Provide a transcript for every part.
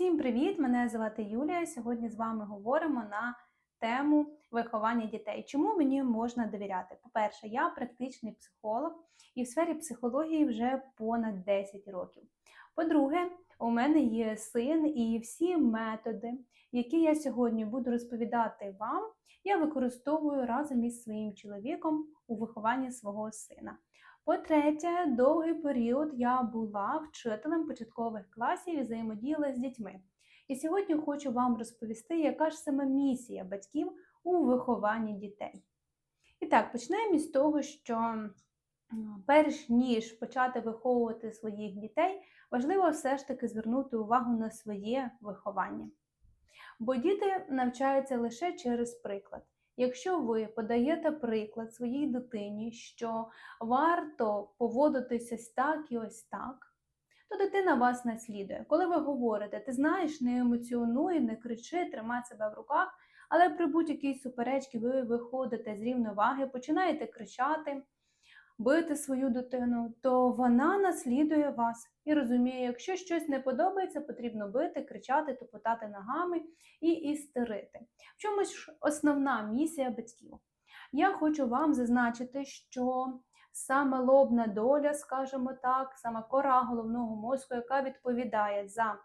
Всім привіт! Мене звати Юлія. Сьогодні з вами говоримо на тему виховання дітей. Чому мені можна довіряти? По-перше, я практичний психолог і в сфері психології вже понад 10 років. По-друге, у мене є син, і всі методи, які я сьогодні буду розповідати вам, я використовую разом із своїм чоловіком у вихованні свого сина. По-третє, довгий період я була вчителем початкових класів і взаємодіяла з дітьми. І сьогодні хочу вам розповісти, яка ж саме місія батьків у вихованні дітей. І так, почнемо із того, що перш ніж почати виховувати своїх дітей, важливо все ж таки звернути увагу на своє виховання. Бо діти навчаються лише через приклад. Якщо ви подаєте приклад своїй дитині, що варто поводитися ось так і ось так, то дитина вас наслідує. Коли ви говорите, ти знаєш, не емоціонуй, не кричи, тримай себе в руках, але при будь-якій суперечці ви виходите з рівноваги, починаєте кричати, бити свою дитину, то вона наслідує вас і розуміє, якщо щось не подобається, потрібно бити, кричати, топотати ногами і істерити. В чому ж основна місія батьків? Я хочу вам зазначити, що саме лобна доля, скажімо так, саме кора головного мозку, яка відповідає за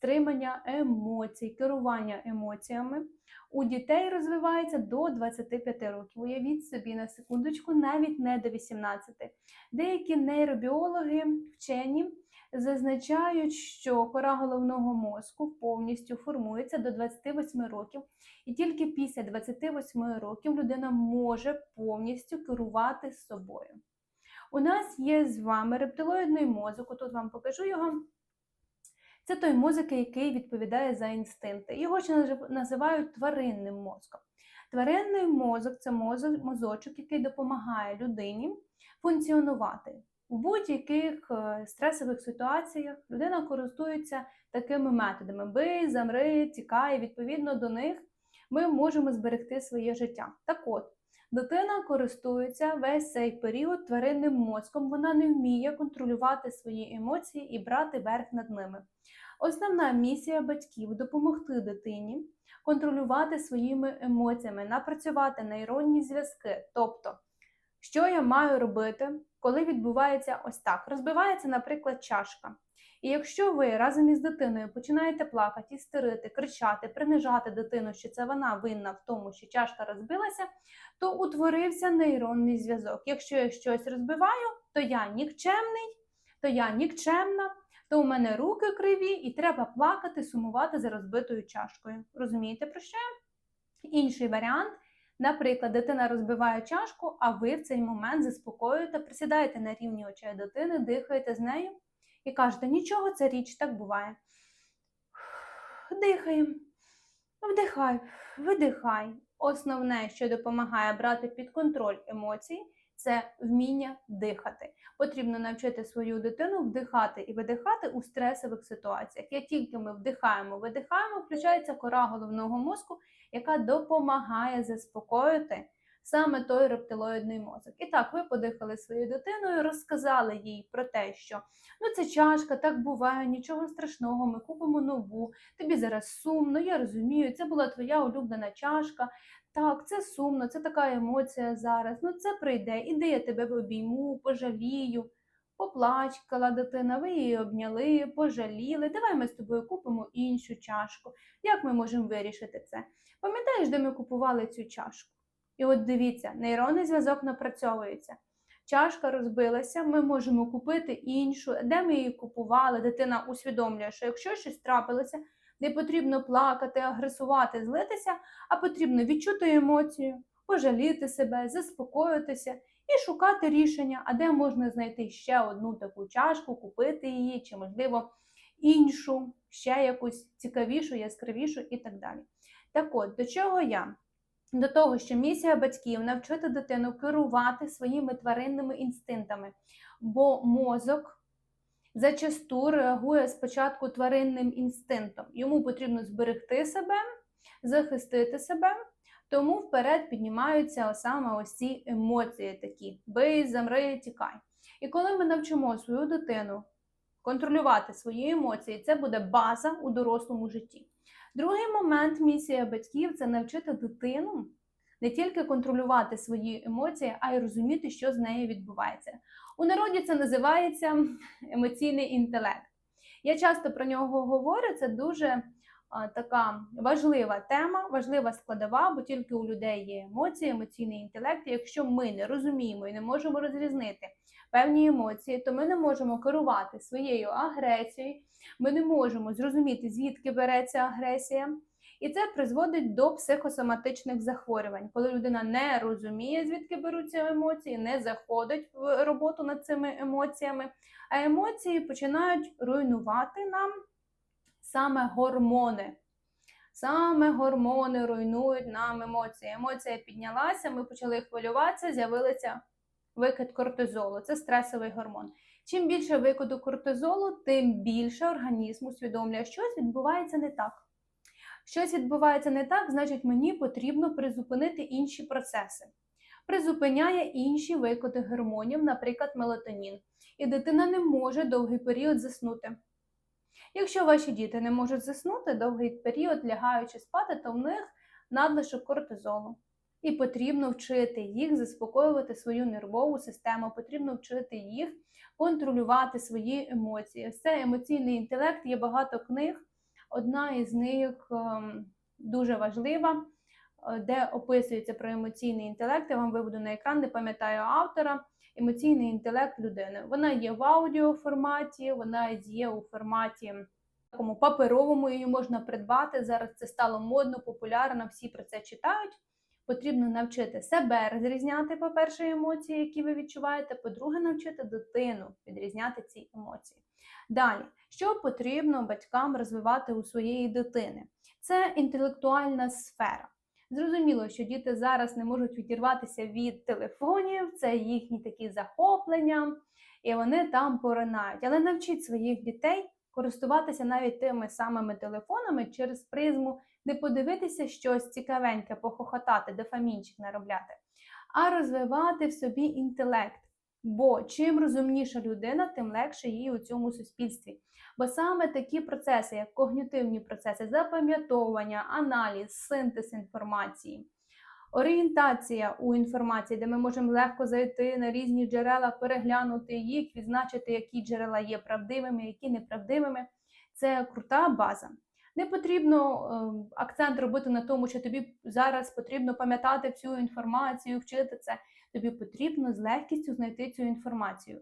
стримання емоцій, керування емоціями, у дітей розвивається до 25 років. Уявіть собі на секундочку, навіть не до 18. Деякі нейробіологи, вчені зазначають, що кора головного мозку повністю формується до 28 років, і тільки після 28 років людина може повністю керувати собою. У нас є з вами рептилоїдний мозок, тут вам покажу його. Це той мозок, який відповідає за інстинкти. Його ще називають тваринним мозком. Тваринний мозок це мозочок, який допомагає людині функціонувати. У будь-яких е, стресових ситуаціях людина користується такими методами: бий, замри, тікай. Відповідно до них ми можемо зберегти своє життя. Так от, дитина користується весь цей період тваринним мозком, вона не вміє контролювати свої емоції і брати верх над ними. Основна місія батьків допомогти дитині контролювати своїми емоціями, напрацювати нейронні зв'язки. Тобто, що я маю робити, коли відбувається ось так: розбивається, наприклад, чашка. І якщо ви разом із дитиною починаєте плакати, істерити, кричати, принижати дитину, що це вона винна в тому, що чашка розбилася, то утворився нейронний зв'язок. Якщо я щось розбиваю, то я нікчемний, то я нікчемна, то у мене руки криві, і треба плакати, сумувати за розбитою чашкою. Розумієте про що? Інший варіант. Наприклад, дитина розбиває чашку, а ви в цей момент заспокоюєте, присідаєте на рівні очей дитини, дихаєте з нею і кажете, нічого, це річ, так буває. Дихаємо, вдихай, видихай. Основне, що допомагає брати під контроль емоцій, це вміння дихати. Потрібно навчити свою дитину вдихати і видихати у стресових ситуаціях. Як тільки ми вдихаємо, видихаємо, включається кора головного мозку, яка допомагає заспокоїти саме той рептилоїдний мозок. І так, ви подихали своєю дитиною, розказали їй про те, що ну це чашка, так буває, нічого страшного, ми купимо нову. Тобі зараз сумно, я розумію, це була твоя улюблена чашка. Так, це сумно, це така емоція зараз. Ну це прийде, іди я тебе обійму, пожалію. Поплачкала дитина, ви її обняли, пожаліли. Давай ми з тобою купимо іншу чашку. Як ми можемо вирішити це? Пам'ятаєш, де ми купували цю чашку? І от дивіться, нейронний зв'язок напрацьовується. Чашка розбилася, ми можемо купити іншу. Де ми її купували? Дитина усвідомлює, що якщо щось трапилося, не потрібно плакати, агресувати, злитися, а потрібно відчути емоцію, пожаліти себе, заспокоїтися і шукати рішення, а де можна знайти ще одну таку чашку, купити її, чи, можливо, іншу, ще якусь цікавішу, яскравішу і так далі. Так от, до чого я? До того, що місія батьків навчити дитину керувати своїми тваринними інстинктами, бо мозок зачасту реагує спочатку тваринним інстинктом. Йому потрібно зберегти себе, захистити себе, тому вперед піднімаються саме ось ці емоції такі: бий, замри, тікай. І коли ми навчимо свою дитину контролювати свої емоції це буде база у дорослому житті. Другий момент місія батьків це навчити дитину не тільки контролювати свої емоції, а й розуміти, що з нею відбувається. У народі це називається емоційний інтелект. Я часто про нього говорю, це дуже така важлива тема, важлива складова, бо тільки у людей є емоції, емоційний інтелект. І якщо ми не розуміємо і не можемо розрізнити певні емоції, то ми не можемо керувати своєю агресією, ми не можемо зрозуміти, звідки береться агресія. І це призводить до психосоматичних захворювань, коли людина не розуміє, звідки беруться емоції, не заходить в роботу над цими емоціями, а емоції починають руйнувати нам саме гормони. Саме гормони руйнують нам емоції. Емоція піднялася, ми почали хвилюватися, з'явилися викид кортизолу. Це стресовий гормон. Чим більше викиду кортизолу, тим більше організм усвідомлює, що щось відбувається не так. Щось відбувається не так, значить, мені потрібно призупинити інші процеси. Призупиняє інші викиди гормонів, наприклад, мелатонін. І дитина не може довгий період заснути. Якщо ваші діти не можуть заснути довгий період, лягаючи спати, то в них надлишок кортизолу. І потрібно вчити їх заспокоювати свою нервову систему, потрібно вчити їх контролювати свої емоції. Це емоційний інтелект, є багато книг. Одна із них ем, дуже важлива, е, де описується про емоційний інтелект. Я вам виведу на екран, не пам'ятаю автора. Емоційний інтелект людини. Вона є в аудіоформаті, вона є у форматі такому паперовому, її можна придбати. Зараз це стало модно, популярно, всі про це читають. Потрібно навчити себе розрізняти, по-перше, емоції, які ви відчуваєте. По-друге, навчити дитину відрізняти ці емоції. Далі, що потрібно батькам розвивати у своєї дитини? Це інтелектуальна сфера. Зрозуміло, що діти зараз не можуть відірватися від телефонів, це їхні такі захоплення, і вони там поринають. Але навчіть своїх дітей користуватися навіть тими самими телефонами через призму, не подивитися щось цікавеньке, похохотати, дофамінчик наробляти, а розвивати в собі інтелект. Бо чим розумніша людина, тим легше їй у цьому суспільстві. Бо саме такі процеси, як когнітивні процеси, запам'ятовування, аналіз, синтез інформації, орієнтація у інформації, де ми можемо легко зайти на різні джерела, переглянути їх, відзначити, які джерела є правдивими, які неправдивими. Це крута база. Не потрібно е, акцент робити на тому, що тобі зараз потрібно пам'ятати всю інформацію, вчити це. Тобі потрібно з легкістю знайти цю інформацію.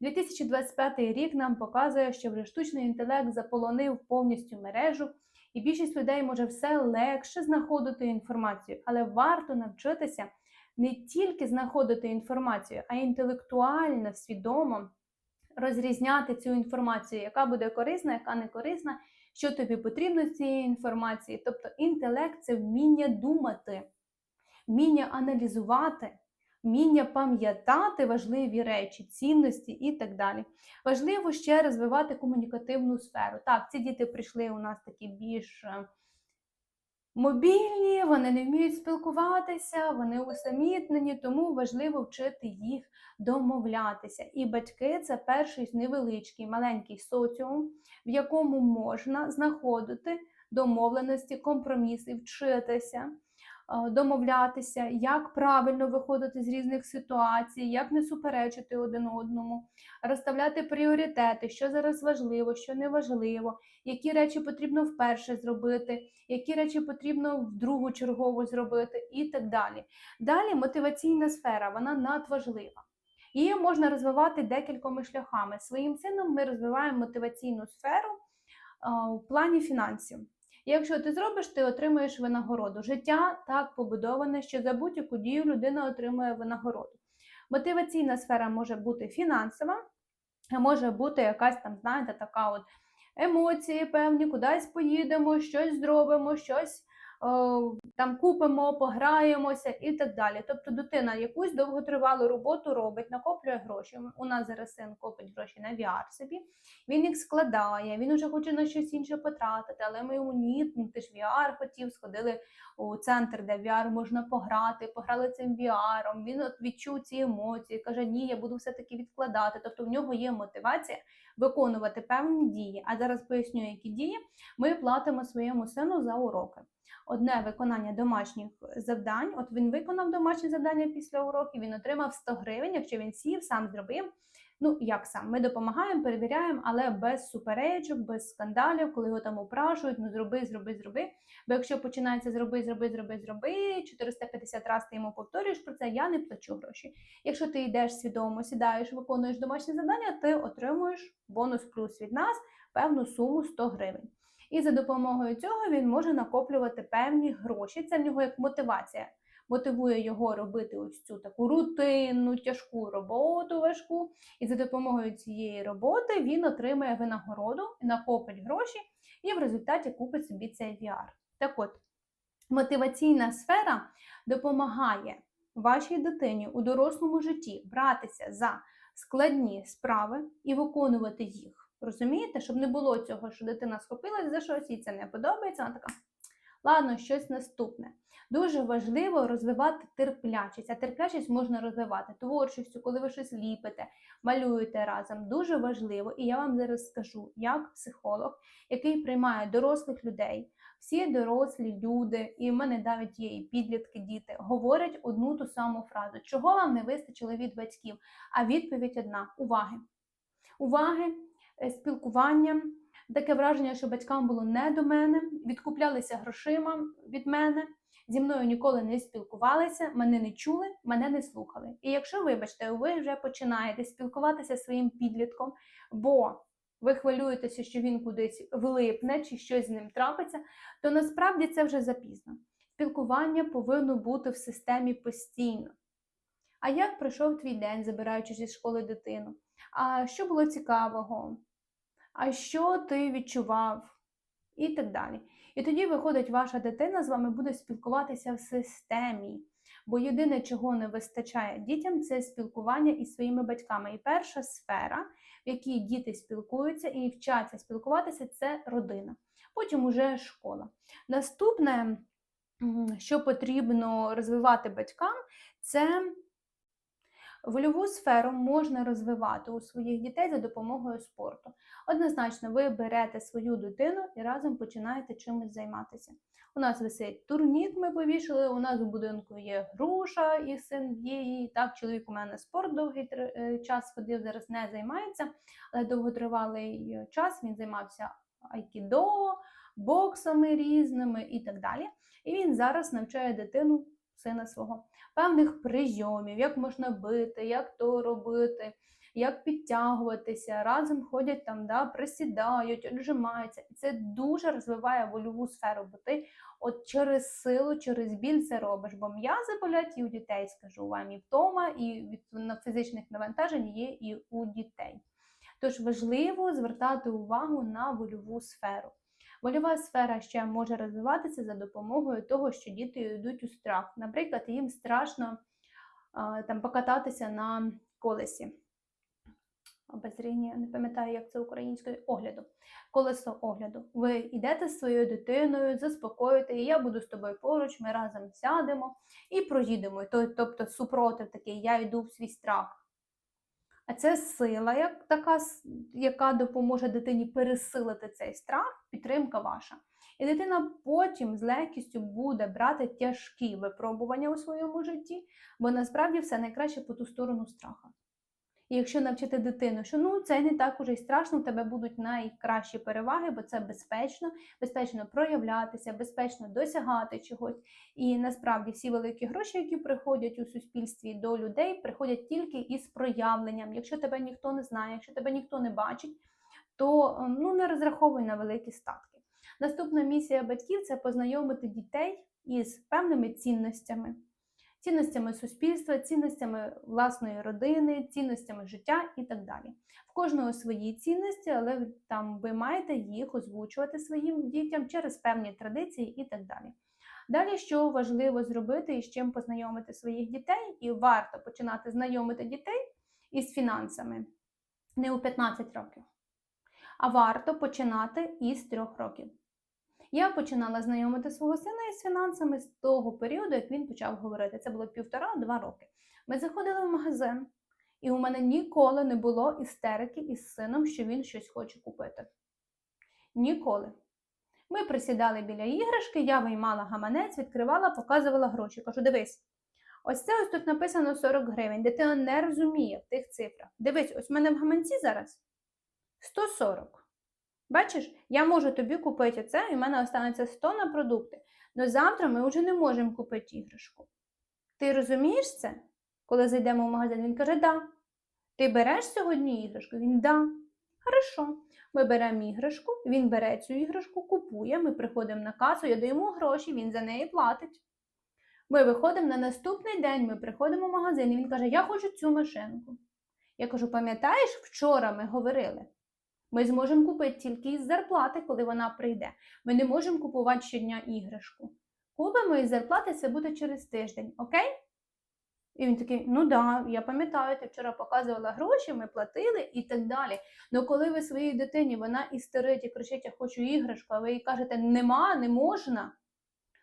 2025 рік нам показує, що вже штучний інтелект заполонив повністю мережу, і більшість людей може все легше знаходити інформацію, але варто навчитися не тільки знаходити інформацію, а інтелектуально, свідомо розрізняти цю інформацію, яка буде корисна, яка не корисна, що тобі потрібно з цієї інформації. Тобто інтелект це вміння думати, вміння аналізувати вміння пам'ятати важливі речі, цінності і так далі. Важливо ще розвивати комунікативну сферу. Так, ці діти прийшли у нас такі більш е, мобільні, вони не вміють спілкуватися, вони усамітнені, тому важливо вчити їх домовлятися. І батьки це перший невеличкий маленький соціум, в якому можна знаходити домовленості, компроміси, вчитися. Е, домовлятися, як правильно виходити з різних ситуацій, як не суперечити один одному, розставляти пріоритети, що зараз важливо, що не важливо, які речі потрібно вперше зробити, які речі потрібно в другу чергову зробити, і так далі. Далі мотиваційна сфера, вона надважлива. Її можна розвивати декількома шляхами. Своїм сином ми розвиваємо мотиваційну сферу у плані фінансів. І якщо ти зробиш, ти отримуєш винагороду. Життя так побудоване, що за будь-яку дію людина отримує винагороду. Мотиваційна сфера може бути фінансова, може бути якась там, знаєте, така от емоції певні, кудись поїдемо, щось зробимо, щось там купимо, пограємося і так далі. Тобто дитина якусь довготривалу роботу робить, накоплює гроші. У нас зараз син копить гроші на VR собі, він їх складає, він уже хоче на щось інше потратити, але ми йому ні, ну, ти ж VR хотів, сходили у центр, де VR можна пограти, пограли цим VR, він відчув ці емоції, каже, ні, я буду все-таки відкладати. Тобто в нього є мотивація виконувати певні дії. А зараз поясню, які дії ми платимо своєму сину за уроки. Одне виконання домашніх завдань. От він виконав домашні завдання після уроків, він отримав 100 гривень, якщо він сів, сам зробив. Ну, як сам, ми допомагаємо, перевіряємо, але без суперечок, без скандалів, коли його там упрашують, ну зроби, зроби, зроби. Бо якщо починається зроби, зроби, зроби, зроби, 450 разів ти йому повторюєш про це, я не плачу гроші. Якщо ти йдеш свідомо, сідаєш, виконуєш домашні завдання, ти отримуєш бонус плюс від нас певну суму 100 гривень. І за допомогою цього він може накоплювати певні гроші. Це в нього як мотивація. Мотивує його робити ось цю таку рутинну, тяжку роботу важку. І за допомогою цієї роботи він отримає винагороду, накопить гроші і в результаті купить собі цей VR. Так от, мотиваційна сфера допомагає вашій дитині у дорослому житті братися за складні справи і виконувати їх. Розумієте, щоб не було цього, що дитина схопилась за щось, їй це не подобається. Вона така, ладно, щось наступне. Дуже важливо розвивати терплячість, а терплячість можна розвивати творчістю, коли ви щось ліпите, малюєте разом. Дуже важливо, і я вам зараз скажу, як психолог, який приймає дорослих людей, всі дорослі люди, і в мене навіть є і підлітки, діти, говорять одну ту саму фразу: чого вам не вистачило від батьків? А відповідь одна: уваги. Уваги. Е, спілкуванням. Таке враження, що батькам було не до мене, відкуплялися грошима від мене, зі мною ніколи не спілкувалися, мене не чули, мене не слухали. І якщо, вибачте, ви вже починаєте спілкуватися зі своїм підлітком, бо ви хвилюєтеся, що він кудись влипне чи щось з ним трапиться, то насправді це вже запізно. Спілкування повинно бути в системі постійно. А як пройшов твій день, забираючи зі школи дитину? А що було цікавого? А що ти відчував, і так далі. І тоді виходить, ваша дитина з вами буде спілкуватися в системі. Бо єдине, чого не вистачає дітям, це спілкування із своїми батьками. І перша сфера, в якій діти спілкуються і вчаться спілкуватися, це родина. Потім уже школа. Наступне, що потрібно розвивати батькам, це Вольову сферу можна розвивати у своїх дітей за допомогою спорту. Однозначно, ви берете свою дитину і разом починаєте чимось займатися. У нас висить турнік, ми повішали, у нас у будинку є груша і син є її. Так, чоловік у мене спорт довгий е, час ходив, зараз не займається, але довготривалий час він займався айкідо, боксами різними і так далі. І він зараз навчає дитину сина свого, певних прийомів, як можна бити, як то робити, як підтягуватися, разом ходять там, да, присідають, віджимаються. І це дуже розвиває вольову сферу, бо ти от через силу, через біль це робиш. Бо м'язи болять і у дітей, скажу вам, і втома, і від фізичних навантажень є і у дітей. Тож важливо звертати увагу на вольову сферу. Вольова сфера ще може розвиватися за допомогою того, що діти йдуть у страх. Наприклад, їм страшно там покататися на колесі. Обозріння, не пам'ятаю, як це українською огляду. Колесо огляду. Ви йдете з своєю дитиною, заспокоїте, і я буду з тобою поруч, ми разом сядемо і проїдемо. Тобто супротив такий, я йду в свій страх. А це сила, як така, яка допоможе дитині пересилити цей страх, підтримка ваша. І дитина потім з легкістю буде брати тяжкі випробування у своєму житті, бо насправді все найкраще по ту сторону страха. І якщо навчити дитину, що ну це не так уже й страшно, у тебе будуть найкращі переваги, бо це безпечно, безпечно проявлятися, безпечно досягати чогось. І насправді всі великі гроші, які приходять у суспільстві до людей, приходять тільки із проявленням. Якщо тебе ніхто не знає, якщо тебе ніхто не бачить, то ем, ну не розраховуй на великі статки. Наступна місія батьків це познайомити дітей із певними цінностями цінностями суспільства, цінностями власної родини, цінностями життя і так далі. В кожного свої цінності, але там ви маєте їх озвучувати своїм дітям через певні традиції і так далі. Далі, що важливо зробити і з чим познайомити своїх дітей, і варто починати знайомити дітей із фінансами не у 15 років, а варто починати із 3 років. Я починала знайомити свого сина із фінансами з того періоду, як він почав говорити. Це було півтора-два роки. Ми заходили в магазин, і у мене ніколи не було істерики із сином, що він щось хоче купити. Ніколи. Ми присідали біля іграшки, я виймала гаманець, відкривала, показувала гроші. Кажу: дивись, ось це ось тут написано 40 гривень. Дитина не розуміє в тих цифрах. Дивись, ось в мене в гаманці зараз 140. Бачиш, я можу тобі купити це, і в мене останеться 100 на продукти. Але завтра ми вже не можемо купити іграшку. Ти розумієш це? Коли зайдемо в магазин, він каже, да. Ти береш сьогодні іграшку? Він да. Хорошо. Ми беремо іграшку, він бере цю іграшку, купує, ми приходимо на касу, я даю йому гроші, він за неї платить. Ми виходимо на наступний день, ми приходимо в магазин, і він каже, я хочу цю машинку. Я кажу, пам'ятаєш, вчора ми говорили? Ми зможемо купити тільки із зарплати, коли вона прийде. Ми не можемо купувати щодня іграшку. Купимо із зарплати, це буде через тиждень, окей? І він такий, ну да, я пам'ятаю, ти вчора показувала гроші, ми платили і так далі. Ну коли ви своїй дитині вона істерить і кричить, я хочу іграшку, а ви їй кажете, нема, не можна,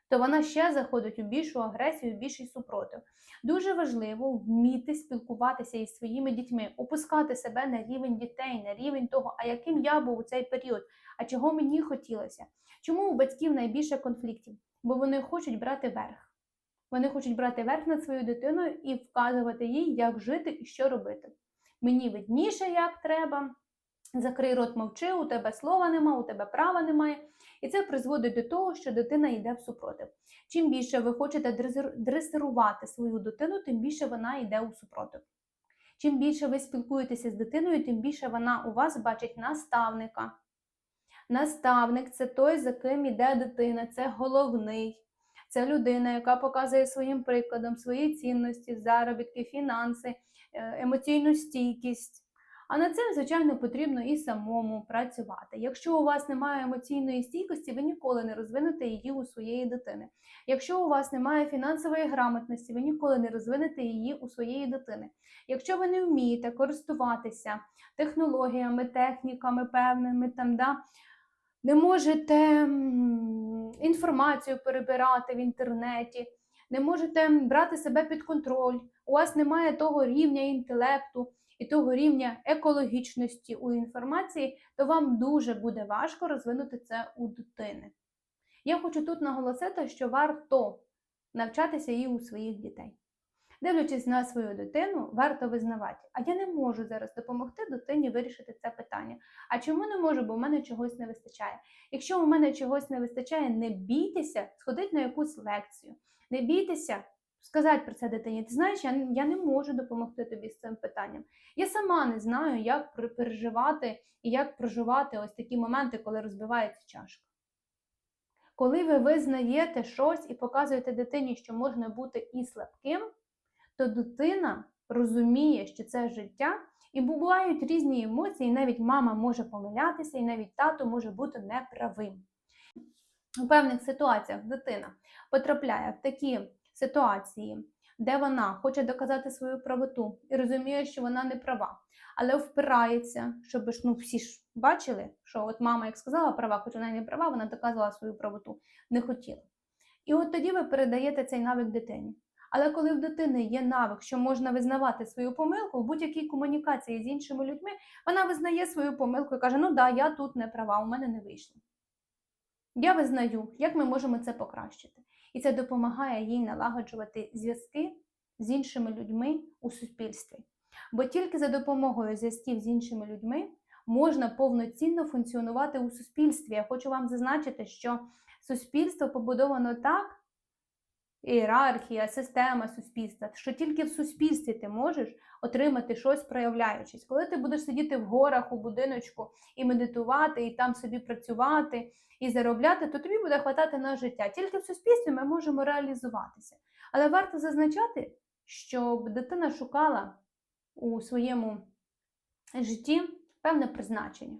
то вона ще заходить у більшу агресію, у більший супротив. Дуже важливо вміти спілкуватися із своїми дітьми, опускати себе на рівень дітей, на рівень того, а яким я був у цей період, а чого мені хотілося. Чому у батьків найбільше конфліктів? Бо вони хочуть брати верх. Вони хочуть брати верх над своєю дитиною і вказувати їй, як жити і що робити. Мені видніше, як треба. Закрий рот мовчи, у тебе слова нема, у тебе права немає. І це призводить до того, що дитина йде в супротив. Чим більше ви хочете дресирувати свою дитину, тим більше вона йде у супротив. Чим більше ви спілкуєтеся з дитиною, тим більше вона у вас бачить наставника. Наставник це той, за ким йде дитина, це головний. Це людина, яка показує своїм прикладом свої цінності, заробітки, фінанси, емоційну стійкість. А над цим, звичайно, потрібно і самому працювати. Якщо у вас немає емоційної стійкості, ви ніколи не розвинете її у своєї дитини. Якщо у вас немає фінансової грамотності, ви ніколи не розвинете її у своєї дитини. Якщо ви не вмієте користуватися технологіями, техніками певними там, да, не можете інформацію перебирати в інтернеті, не можете брати себе під контроль, у вас немає того рівня інтелекту і того рівня екологічності у інформації, то вам дуже буде важко розвинути це у дитини. Я хочу тут наголосити, що варто навчатися і у своїх дітей. Дивлячись на свою дитину, варто визнавати, а я не можу зараз допомогти дитині вирішити це питання. А чому не можу, бо в мене чогось не вистачає. Якщо у мене чогось не вистачає, не бійтеся сходити на якусь лекцію. Не бійтеся сказати про це дитині. Ти знаєш, я, я не можу допомогти тобі з цим питанням. Я сама не знаю, як переживати і як проживати ось такі моменти, коли розбивається чашка. Коли ви визнаєте щось і показуєте дитині, що можна бути і слабким, то дитина розуміє, що це життя, і бувають різні емоції, і навіть мама може помилятися, і навіть тато може бути неправим. У певних ситуаціях дитина потрапляє в такі ситуації, де вона хоче доказати свою правоту і розуміє, що вона не права, але впирається, щоб ну, всі ж бачили, що от мама, як сказала права, хоч вона не права, вона доказувала свою правоту, не хотіла. І от тоді ви передаєте цей навик дитині. Але коли в дитини є навик, що можна визнавати свою помилку, в будь-якій комунікації з іншими людьми, вона визнає свою помилку і каже: Ну да, я тут не права, у мене не вийшло. Я визнаю, як ми можемо це покращити. І це допомагає їй налагоджувати зв'язки з іншими людьми у суспільстві. Бо тільки за допомогою зв'язків з іншими людьми можна повноцінно функціонувати у суспільстві. Я хочу вам зазначити, що суспільство побудовано так, ієрархія, система суспільства, що тільки в суспільстві ти можеш отримати щось, проявляючись. Коли ти будеш сидіти в горах у будиночку і медитувати, і там собі працювати і заробляти, то тобі буде хватати на життя. Тільки в суспільстві ми можемо реалізуватися. Але варто зазначати, щоб дитина шукала у своєму житті певне призначення.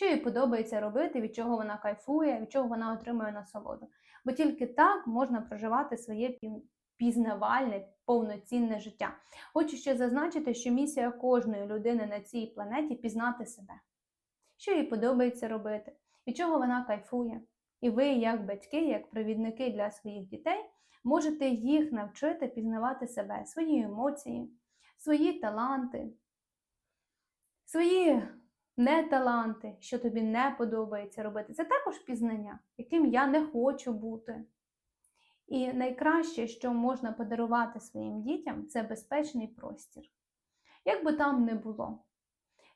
Що їй подобається робити, від чого вона кайфує, від чого вона отримує насолоду. Бо тільки так можна проживати своє пізнавальне, повноцінне життя. Хочу ще зазначити, що місія кожної людини на цій планеті пізнати себе, що їй подобається робити, від чого вона кайфує. І ви, як батьки, як провідники для своїх дітей, можете їх навчити пізнавати себе, свої емоції, свої таланти, свої неталанти, що тобі не подобається робити. Це також пізнання, яким я не хочу бути. І найкраще, що можна подарувати своїм дітям, це безпечний простір. Як би там не було,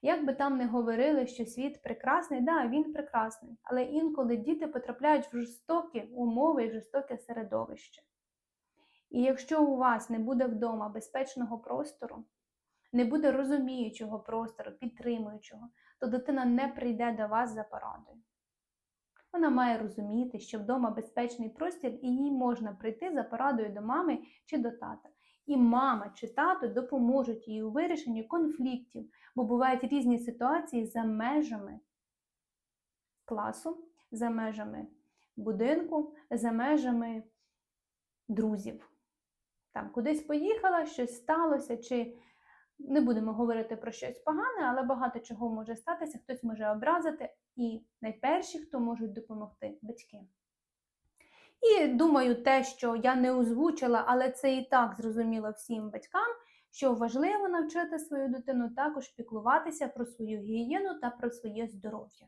як би там не говорили, що світ прекрасний, да, він прекрасний, але інколи діти потрапляють в жорстокі умови і жорстоке середовище. І якщо у вас не буде вдома безпечного простору, не буде розуміючого простору, підтримуючого, то дитина не прийде до вас за порадою. Вона має розуміти, що вдома безпечний простір, і їй можна прийти за порадою до мами чи до тата. І мама чи тато допоможуть їй у вирішенні конфліктів, бо бувають різні ситуації за межами класу, за межами будинку, за межами друзів. Там кудись поїхала, щось сталося, чи не будемо говорити про щось погане, але багато чого може статися, хтось може образити, і найперші, хто можуть допомогти батьки. І думаю, те, що я не озвучила, але це і так зрозуміло всім батькам, що важливо навчити свою дитину також піклуватися про свою гігієну та про своє здоров'я.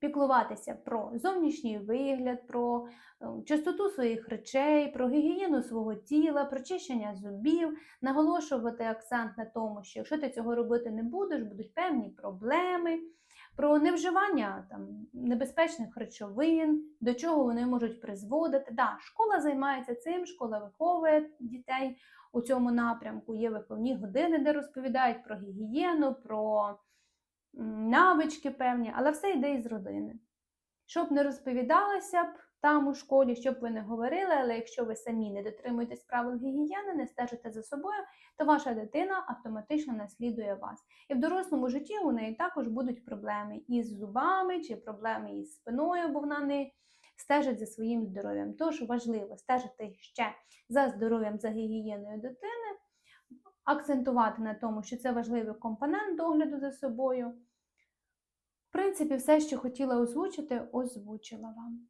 Піклуватися про зовнішній вигляд, про е, чистоту своїх речей, про гігієну свого тіла, про чищення зубів, наголошувати акцент на тому, що якщо ти цього робити не будеш, будуть певні проблеми, про невживання там, небезпечних речовин, до чого вони можуть призводити. Да, школа займається цим, школа виховує дітей у цьому напрямку. Є виховні години, де розповідають про гігієну, про навички певні, але все йде із родини. Щоб не розповідалося б там у школі, щоб ви не говорили, але якщо ви самі не дотримуєтесь правил гігієни, не стежите за собою, то ваша дитина автоматично наслідує вас. І в дорослому житті у неї також будуть проблеми із зубами чи проблеми із спиною, бо вона не стежить за своїм здоров'ям. Тож важливо стежити ще за здоров'ям, за гігієною дитини, акцентувати на тому, що це важливий компонент догляду за собою. В принципі, все, що хотіла озвучити, озвучила вам.